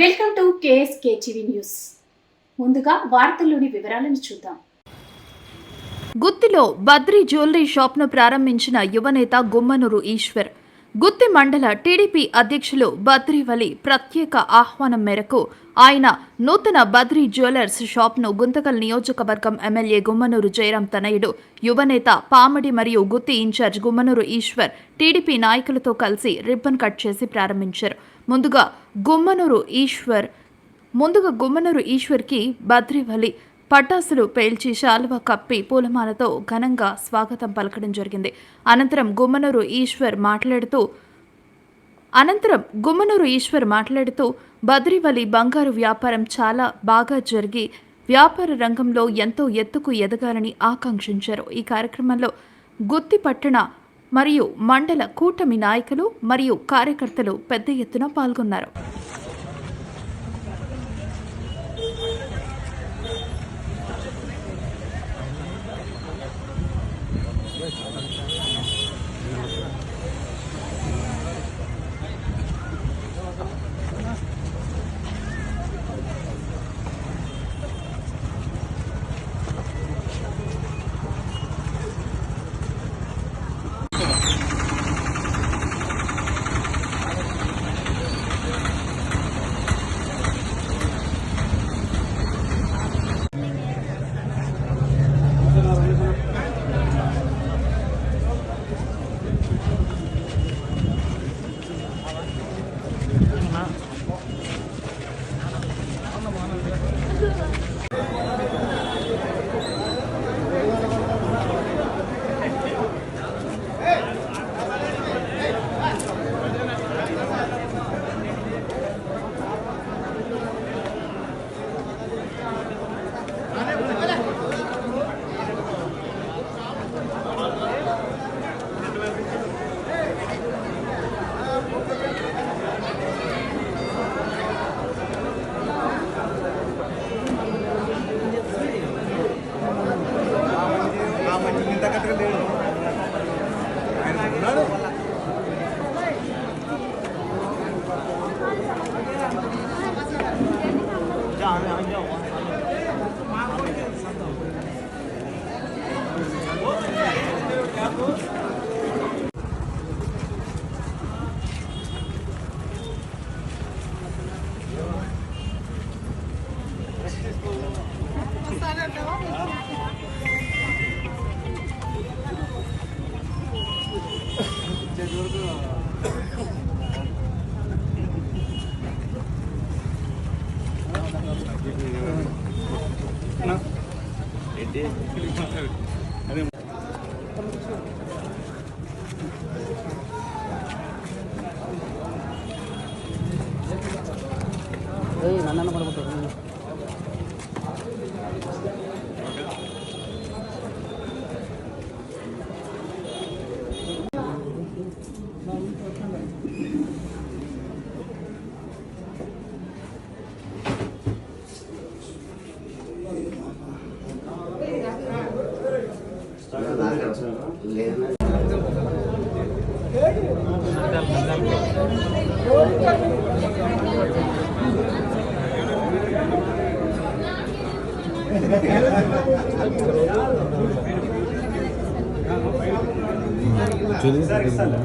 Welcome to KSK TV news. ముందుగా వార్తల్లోని వివరాలను చూద్దాం. గుత్తిలో బద్రి జ్యువెలరీ షాప్ను ప్రారంభించిన యువనేత గుమ్మనూరు ఈశ్వర్ గుత్తి మండల టీడీపీ అధ్యక్షులు బద్రీవలి ప్రత్యేక ఆహ్వానం మేరకు ఆయన నూతన బద్రీ జ్యువెలర్స్ షాప్ను గుంతకల్ నియోజకవర్గం ఎమ్మెల్యే గుమ్మనూరు జయరాం తనయుడు యువనేత పామడి మరియు Gooty in charge Gummanuru Eshwar TDP నాయకులతో కలిసి రిబ్బన్ కట్ చేసి ప్రారంభించారు. ముందుగా గుమ్మనూరు ఈశ్వర్ ముందుగా గుమ్మనూరు ఈశ్వర్కి బద్రీవలి పటాసులు పేల్చి శాలువ కప్పి పూలమాలతో ఘనంగా స్వాగతం పలకడం జరిగింది. అనంతరం గుమ్మనూరు ఈశ్వర్ మాట్లాడుతూ అనంతరం గుమ్మనూరు ఈశ్వర్ మాట్లాడుతూ బద్రివలి బంగారు వ్యాపారం చాలా బాగా జరిగి వ్యాపార రంగంలో ఎంతో ఎత్తుకు ఎదగాలని ఆకాంక్షించారు. ఈ కార్యక్రమంలో గుత్తి పట్టణ మరియు మండల కూటమి నాయకులు మరియు కార్యకర్తలు పెద్ద ఎత్తున పాల్గొన్నారు. 二十两一て Hey, mana nomor motornya? ఇస్తాను